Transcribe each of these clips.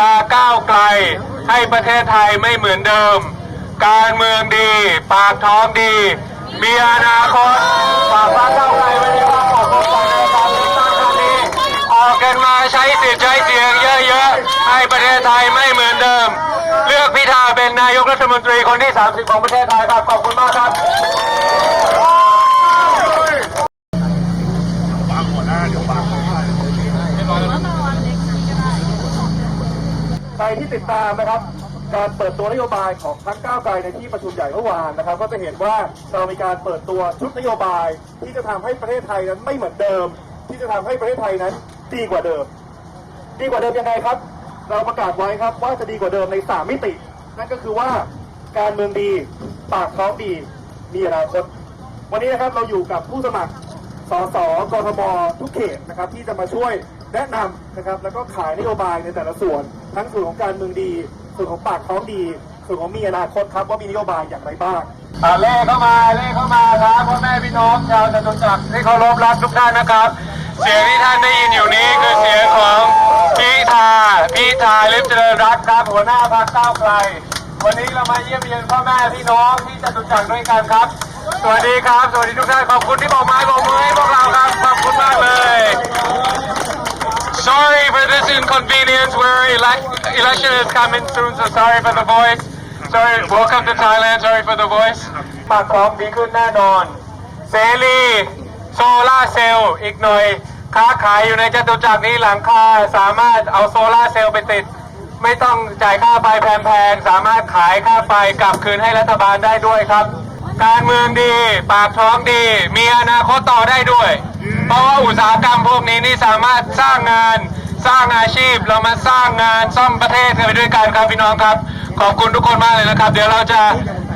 กาก้าวไกล ให้ประเทศไทยไม่เหมือนเดิม การเมืองดี ปากท้องดี มีอนาคตฝากพรรคก้าวไกลไว้ในความของผมก่ในการเลือกตั้งครั้งนี้ออกกันมาใช้สิทธิ์ใช้เสียงเยอะๆ ให้ประเทศไทยไม่เหมือนเดิม เลือกพิธาเป็นนายกรัฐมนตรีคนที่ 30 ของประเทศไทยครับ ขอบคุณมากครับ ใคร ที่ติดตามนะครับ การเปิดตัวนโยบายของพรรคก้าวไกลในที่ประชุมใหญ่เมื่อวานนะครับ ก็จะเห็นว่าเรามีการเปิดตัวชุดนโยบาย ที่จะทำให้ประเทศไทยนั้นไม่เหมือนเดิม ที่จะทำให้ประเทศไทยนั้นดีกว่าเดิม ดีกว่าเดิมยังไงครับ เราประกาศไว้ครับว่าจะดีกว่าเดิมใน 3 มิติ นั่นก็คือว่าการเมืองดีปากท้องดีมีอนาคตวันนี้นะครับเราอยู่กับผู้สมัครสสกทมทุกเขตนะครับที่จะมาช่วย แนะนำนะครับแล้วก็ขายนโยบายในแต่ละส่วน ทั้งส่วนของการเมืองดี ส่วนของปากท้องดี ส่วนของมีอนาคตครับว่ามีนโยบายอย่างไรบ้างอ่าเล่เข้ามาเล่เข้ามาครับพ่อแม่พี่น้องชาวจตุจักรที่เคารพรักทุกท่านนะครับ เสียงที่ท่านได้ยินอยู่นี้คือเสียงของพิธาพิธาลิมเจริญรัตน์ครับหัวหน้าพรรคก้าวไกล วันนี้เรามาเยี่ยมเยียนพ่อแม่พี่น้องที่จตุจักรด้วยกันครับ สวัสดีครับ สวัสดีทุกท่านขอบคุณที่บอกไม้บอกมือให้พวกเราครับขอบคุณมากเลย Sorry for this inconvenience. Where elec- election is coming soon, so sorry for the voice. Sorry, welcome to Thailand. Sorry for the voice. ปากท้องดีขึ้นแน่นอนเสรีโซล่าร์เซลล์อีกหน่อย ค้าขายอยู่ในจตุจักรนี้หลังคาสามารถเอาโซล่าร์เซลล์ไปติด ไม่ต้องจ่ายค่าไฟแพงๆ สามารถขายค่าไฟกลับคืนให้รัฐบาลได้ด้วยครับ การเมืองดี ปากท้องดี มีอนาคตต่อได้ด้วย เพราะว่าอุตสาหกรรมพวกนี้นี่สามารถสร้างงาน สร้างอาชีพเรามาสร้างงานซ่อมประเทศกันไปด้วยกันครับพี่น้องครับ ขอบคุณทุกคนมากเลยนะครับ เดี๋ยวเราจะ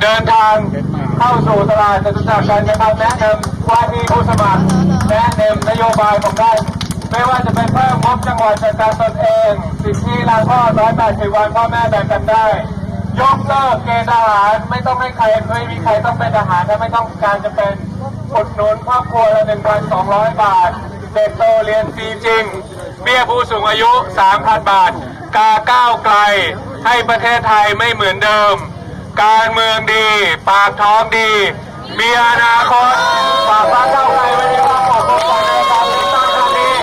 เดินทางเข้าสู่ตลาดจตุจักรกันนะครับแนะนำว่าที่ผู้สมัครแนะนำนโยบายของท่านไม่ว่าจะเป็นเพิ่มงบจังหวัดจัดการตนเองสิทธิลาพ่อร้อยแปดสิบวันพ่อแม่แบ่งกันได้ ยกเลิกเกณฑ์ทหารไม่ต้องให้ใครไม่มีใครต้องเป็นทหารถ้าไม่ต้องการจะเป็นอุดหนุนครอบครัวละ1,200บาท เด็กโตเรียนฟรีจริง เบี้ยผู้สูงอายุ 3,000 บาท กาก้าวไกล ให้ประเทศไทยไม่เหมือนเดิม การเมืองดี ปากท้องดี มีอนาคตฝากพรรคก้าวไกลไว้ในความของผมก่อนในการเลือกตั้งครั้งนี้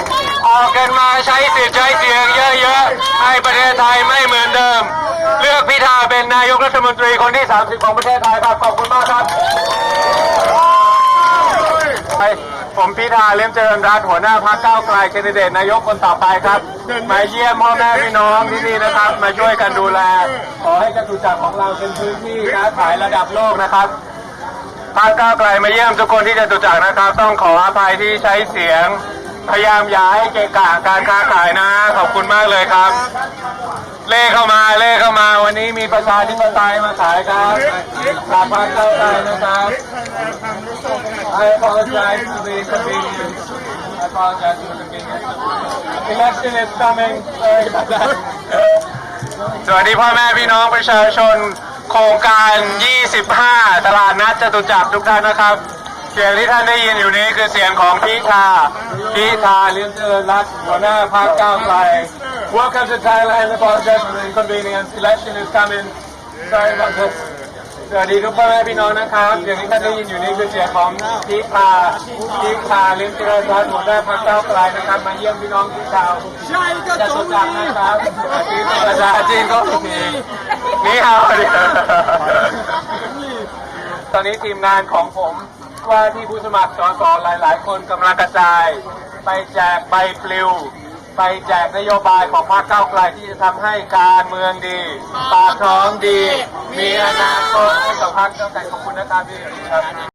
ออกกันมาใช้สิทธิ์ใช้เสียงเยอะๆ ให้ประเทศไทยไม่เหมือนเดิม เลือกพิธาเป็นนายกรัฐมนตรีคนที่ 30 ของประเทศไทยครับ ขอบคุณมากครับ ผมพิธาเลี้ยมเจริญรัตน์หัวหน้าพรรคก้าวไกลแคนดิเดตนายกคนต่อไปครับ มาเยี่ยมพ่อแม่พี่น้องที่นี่นะครับ มาช่วยกันดูแล ขอให้จตุจักรของเราเป็นพื้นที่ค้าขายระดับโลกนะครับพรรคก้าวไกลมาเยี่ยมทุกคนที่จตุจักรนะครับ ต้องขออภัยที่ใช้เสียง พยายามอย่าให้เกะกะการค้าขายนะ ขอบคุณมากเลยครับ เล่เข้ามาเล่เข้ามา วันนี้มีประชาธิปไตยมาขายครับจากพรรคก้าวไกลนะครับ I apologize for the inconvenience. I apologize for the inconvenience. Election is coming. สวัสดีพ่อแม่พี่น้องประชาชน โครงการ 25 ตลาดนัดจตุจักรทุกท่านนะครับ สียงที่ท่านได้ยินอยู่นี้คือเสียงของพิธาพิธาลิมเจริญรัตน์หัวหน้าพรรคก้าวไกล Welcome to Thailand. Apologize for the inconvenience. Election is coming. Sorry about this. สวัสดีทุกพ่อแม่พี่น้องนะครับเสียงที่ท่านได้ยินอยู่นี้คือเสียงของพิธาพิธาลิมเจริญรัตน์หัวหน้าพรรคก้าวไกลนะครับมาเยี่ยมพี่น้องที่ชาวจตุจักรนะครับภาษาจีนก็มีนี่ฮาวดิตอนนี้ทีมงานของผม ว่าที่ผู้สมัครสสหลาย ๆ คนกำลังกระจาย ไปแจกใบปลิว ไปแจกนโยบายของพรรคก้าวไกลที่จะทำให้การเมืองดีปากท้องดี มีอนาคตให้กับพรรคก้าวไกลขอบคุณนะครับพี่ครับ